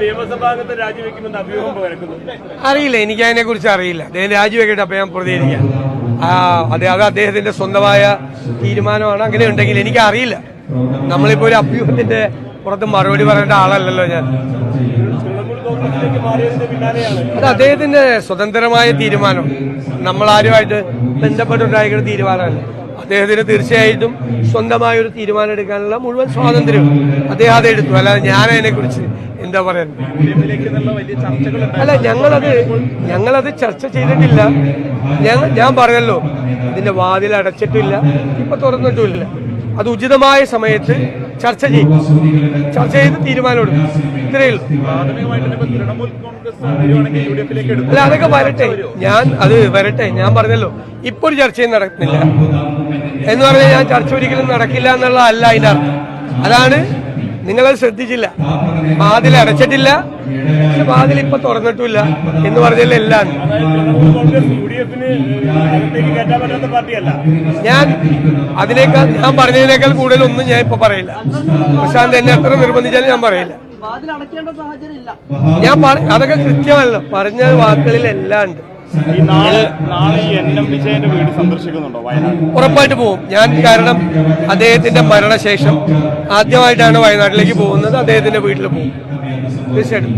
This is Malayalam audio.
നിയമസഭാംഗത്തെ രാജിവെക്കുമെന്ന് അഭ്യൂഹം പരക്കുന്നു അറിയില്ല എനിക്ക് അതിനെ കുറിച്ച് അറിയില്ല അദ്ദേഹം രാജിവെക്കട്ടെ അപ്പൊ ഞാൻ പ്രതികരിക്കാം. അത് അതെ അദ്ദേഹത്തിന്റെ സ്വന്തമായ തീരുമാനമാണ്. അങ്ങനെ ഉണ്ടെങ്കിൽ എനിക്ക് അറിയില്ല നമ്മളിപ്പോ ഒരു അഭ്യൂഹത്തിന്റെ പുറത്ത് മറുപടി പറയേണ്ട ആളല്ലല്ലോ ഞാൻ. അത് അദ്ദേഹത്തിന്റെ സ്വതന്ത്രമായ തീരുമാനം. നമ്മൾ ആരുമായിട്ട് ബന്ധപ്പെട്ടുണ്ടായിരിക്കുന്ന തീരുമാനമല്ല? അദ്ദേഹത്തിന് തീർച്ചയായിട്ടും സ്വന്തമായ ഒരു തീരുമാനം എടുക്കാനുള്ള മുഴുവൻ സ്വാതന്ത്ര്യം അദ്ദേഹം അതെടുത്തു. അല്ലാതെ ഞാൻ അതിനെ കുറിച്ച് എന്താ ചർച്ചകൾ അല്ല ഞങ്ങളത് ഞങ്ങളത് ചർച്ച ചെയ്തിട്ടില്ല. ഞാൻ പറഞ്ഞല്ലോ ഇതിന്റെ വാതിൽ അടച്ചിട്ടില്ല. ഇപ്പൊ തുറന്നിട്ടുമില്ല അത് ഉചിതമായ സമയത്ത് ചർച്ച ചെയ്യും. ചർച്ച ചെയ്ത് തീരുമാനമെടുക്കും. ഇത്രയേ ഉള്ളൂ. അല്ല അതൊക്കെ വരട്ടെ. ഞാൻ അത് വരട്ടെ. ഞാൻ പറഞ്ഞല്ലോ ഇപ്പൊ ഒരു ചർച്ചയും നടക്കുന്നില്ല. എന്ന് പറഞ്ഞാൽ ഞാൻ ചർച്ച ഒരിക്കലും നടക്കില്ല എന്നുള്ള അല്ല അതിനർത്ഥം അതാണ് നിങ്ങളത് ശ്രദ്ധിച്ചില്ല. വാതിൽ അടച്ചിട്ടില്ല. പക്ഷെ വാതിൽ ഇപ്പൊ തുറന്നിട്ടില്ല എന്ന് പറഞ്ഞാൽ എല്ലാം. ഞാൻ അതിനേക്കാൾ ഞാൻ പറഞ്ഞതിനേക്കാൾ കൂടുതൽ ഒന്നും ഞാൻ ഇപ്പൊ പറയില്ല. പ്രശാന്ത് എന്നെ എത്ര നിർബന്ധിച്ചാലും ഞാൻ പറയില്ല. ഞാൻ അതൊക്കെ കൃത്യമല്ല പറഞ്ഞ വാക്കുകളിൽ എല്ലാം ഉണ്ട്. നാളെ എൻ എം വിജയന്റെ വീട് സന്ദർശിക്കുന്നുണ്ടോ വയനാട് ഉറപ്പായിട്ട് പോകും. ഞാൻ കാരണം അദ്ദേഹത്തിന്റെ മരണശേഷം ആദ്യമായിട്ടാണ് വയനാട്ടിലേക്ക് പോകുന്നത്. അദ്ദേഹത്തിന്റെ വീട്ടിൽ പോകും. തീർച്ചയായിട്ടും.